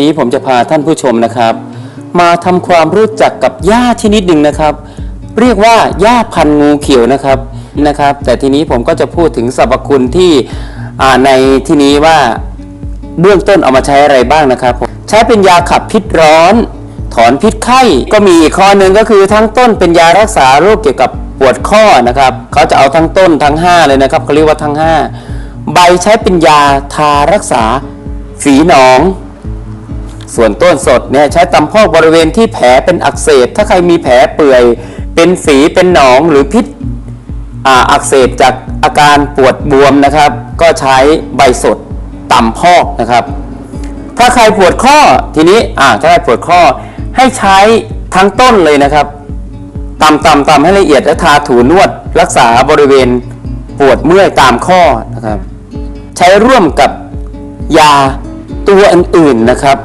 นี้ผมจะพาท่านผู้ชมนะครับ มาทำความรู้จักกับหญ้าชนิดหนึ่งนะครับ เรียกว่าหญ้าพันงูเขียวนะครับนะครับ แต่ทีนี้ผมก็จะพูดถึงสรรพคุณที่ในที่นี้ว่าเบื้องต้นเอามาใช้อะไรบ้างนะครับผมใช้เป็นยาขับพิษร้อน ถอนพิษไข้ก็มีอีกข้อหนึ่งก็คือทั้งต้นเป็นยารักษาโรคเกี่ยวกับปวดข้อนะครับเขาจะเอาทั้งต้นทั้งห้าเลยนะครับเขาเรียกว่าทั้งห้าใบใช้เป็นยาทารักษาฝีหนอง ส่วนต้นสดเนี่ยใช้ตำพอกบริเวณที่แผลเป็นอักเสบ ถ้าใครมีแผลเปื่อย เป็นฝีเป็นหนองหรือพิษอ,อักเสบจากอาการปวดบวมนะครับ ก็ใช้ใบสดตำพอกนะครับ ถ้าใครปวดข้อทีนี้อ่าถ้าใครปวดข้อให้ใช้ทั้งต้นเลยนะครับตำตำตำให้ละเอียดและทาถูนวด รักษาบริเวณปวดเมื่อยตามข้อนะครับ ใช้ร่วมกับยาตัวอื่นๆนะครับ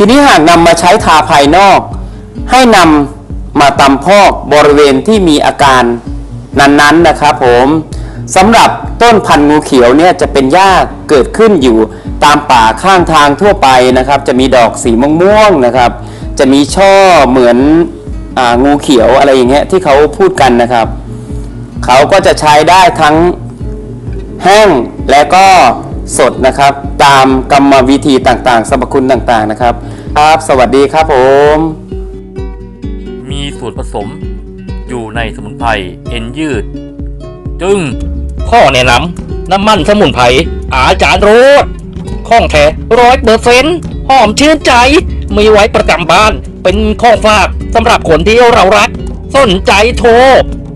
ทีนี้หากนำมาใช้ทาภายนอก ให้นำมาตำพอกบริเวณที่มีอาการนั้นๆนะครับผมสำหรับต้นพันธุ์งูเขียวเนี่ยจะเป็นหญ้าเกิดขึ้นอยู่ตามป่าข้างทางทั่วไปนะครับ จะมีดอกสีม่วงๆนะครับ จะมีช่อเหมือนองูเขียวอะไรอย่างเงี้ยที่เขาพูดกันนะครับ เขาก็จะใช้ได้ทั้งแห้งและก็ สดนะครับ ตามกรรมวิธีต่างๆสรรพคุณต่างๆนะครับ ครับ สวัสดีครับผม มีส่วนผสมอยู่ในสมุนไพรเอ็นยืด จึงข้อแนะนำน้ำมันสมุนไพรอาจารย์โรดข้องแท้ร้อยเปอร์เซนต์หอมชื่นใจ มีไว้ประจำบ้าน เป็นข้องฝากสำหรับคนที่เรารัก สนใจโทร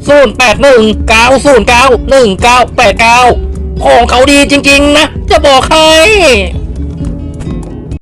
0 8 1 9 0 9 1 9 8 9 ของเขาดีจริงๆนะ จะบอกให้